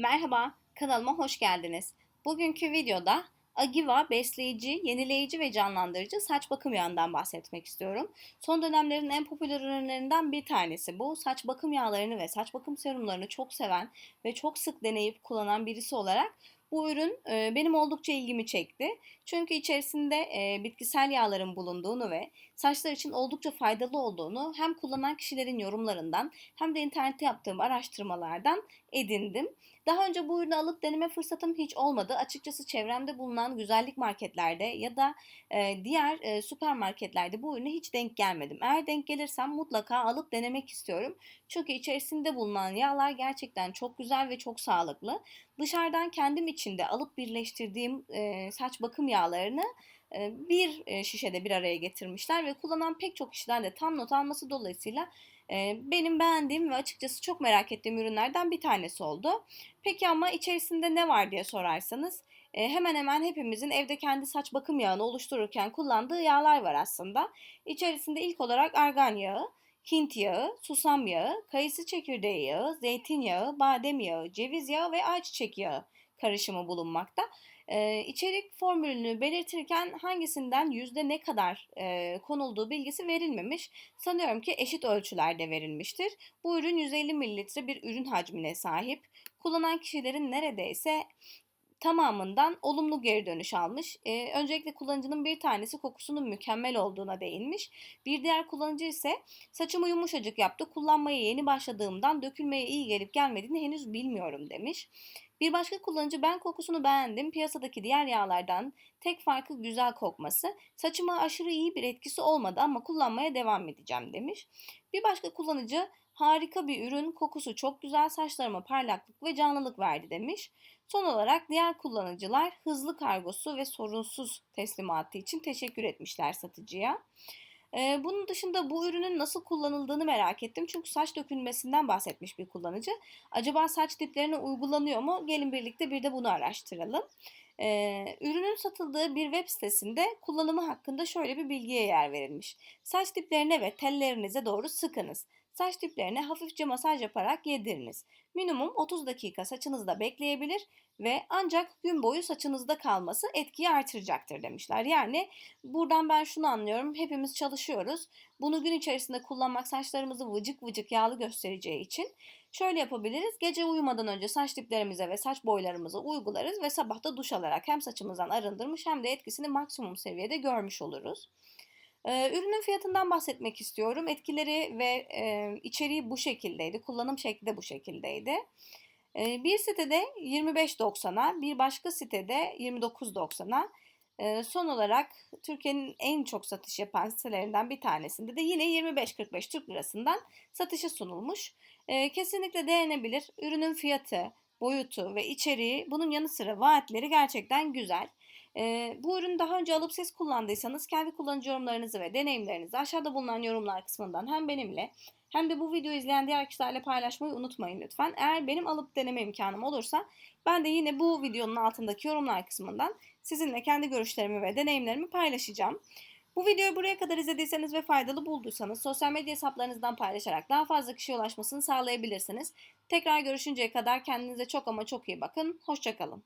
Merhaba, kanalıma hoş geldiniz. Bugünkü videoda Agiva besleyici, yenileyici ve canlandırıcı saç bakım yağından bahsetmek istiyorum. Son dönemlerin en popüler ürünlerinden bir tanesi bu. Saç bakım yağlarını ve saç bakım serumlarını çok seven ve çok sık deneyip kullanan birisi olarak bu ürün e, benim oldukça ilgimi çekti. Çünkü içerisinde e, bitkisel yağların bulunduğunu ve saçlar için oldukça faydalı olduğunu hem kullanan kişilerin yorumlarından hem de internette yaptığım araştırmalardan edindim. Daha önce bu ürünü alıp deneme fırsatım hiç olmadı. Açıkçası çevremde bulunan güzellik marketlerde ya da e, diğer e, süpermarketlerde bu ürüne hiç denk gelmedim. Eğer denk gelirsem mutlaka alıp denemek istiyorum. Çünkü içerisinde bulunan yağlar gerçekten çok güzel ve çok sağlıklı. Dışarıdan kendim içinde alıp birleştirdiğim e, saç bakım yağlarını e, bir e, şişede bir araya getirmişler ve kullanan pek çok kişiden de tam not alması dolayısıyla e, benim beğendiğim ve açıkçası çok merak ettiğim ürünlerden bir tanesi oldu. Peki ama içerisinde ne var diye sorarsanız hemen hemen hepimizin evde kendi saç bakım yağını oluştururken kullandığı yağlar var aslında. İçerisinde ilk olarak argan yağı, Hint yağı, susam yağı, kayısı çekirdeği yağı, zeytinyağı, badem yağı, ceviz yağı ve ayçiçek yağı karışımı bulunmakta. Ee, içerik formülünü belirtirken hangisinden yüzde ne kadar e, konulduğu bilgisi verilmemiş. Sanıyorum ki eşit ölçülerde verilmiştir. Bu ürün 150 mililitre bir ürün hacmine sahip. Kullanan kişilerin neredeyse tamamından olumlu geri dönüş almış. Ee, öncelikle kullanıcının bir tanesi kokusunun mükemmel olduğuna değinmiş. Bir diğer kullanıcı ise saçımı yumuşacık yaptı. Kullanmaya yeni başladığımdan dökülmeye iyi gelip gelmediğini henüz bilmiyorum demiş. Bir başka kullanıcı ben kokusunu beğendim. Piyasadaki diğer yağlardan tek farkı güzel kokması. Saçıma aşırı iyi bir etkisi olmadı ama kullanmaya devam edeceğim demiş. Bir başka kullanıcı harika bir ürün, kokusu çok güzel, saçlarıma parlaklık ve canlılık verdi demiş. Son olarak diğer kullanıcılar hızlı kargosu ve sorunsuz teslimatı için teşekkür etmişler satıcıya. Ee, bunun dışında bu ürünün nasıl kullanıldığını merak ettim. Çünkü saç dökülmesinden bahsetmiş bir kullanıcı. Acaba saç diplerine uygulanıyor mu? Gelin birlikte bir de bunu araştıralım. Ee, ürünün satıldığı bir web sitesinde kullanımı hakkında şöyle bir bilgiye yer verilmiş. Saç diplerine ve tellerinize doğru sıkınız. Saç diplerine hafifçe masaj yaparak yediriniz. Minimum 30 dakika saçınızda bekleyebilir ve ancak gün boyu saçınızda kalması etkiyi artıracaktır demişler. Yani buradan ben şunu anlıyorum. Hepimiz çalışıyoruz. Bunu gün içerisinde kullanmak saçlarımızı vıcık vıcık yağlı göstereceği için şöyle yapabiliriz. Gece uyumadan önce saç diplerimize ve saç boylarımıza uygularız ve sabahta duş alarak hem saçımızdan arındırmış hem de etkisini maksimum seviyede görmüş oluruz. Ürünün fiyatından bahsetmek istiyorum. Etkileri ve içeriği bu şekildeydi. Kullanım şekli de bu şekildeydi. Bir sitede 25.90'a, bir başka sitede 29.90'a. Son olarak Türkiye'nin en çok satış yapan sitelerinden bir tanesinde de yine 25-45 Türk lirasından satışa sunulmuş. Kesinlikle denenebilir. Ürünün fiyatı, boyutu ve içeriği bunun yanı sıra vaatleri gerçekten güzel. Bu ürünü daha önce alıp siz kullandıysanız kendi kullanıcı yorumlarınızı ve deneyimlerinizi aşağıda bulunan yorumlar kısmından hem benimle hem de bu videoyu izleyen diğer kişilerle paylaşmayı unutmayın lütfen. Eğer benim alıp deneme imkanım olursa ben de yine bu videonun altındaki yorumlar kısmından sizinle kendi görüşlerimi ve deneyimlerimi paylaşacağım. Bu videoyu buraya kadar izlediyseniz ve faydalı bulduysanız sosyal medya hesaplarınızdan paylaşarak daha fazla kişiye ulaşmasını sağlayabilirsiniz. Tekrar görüşünceye kadar kendinize çok ama çok iyi bakın. Hoşçakalın.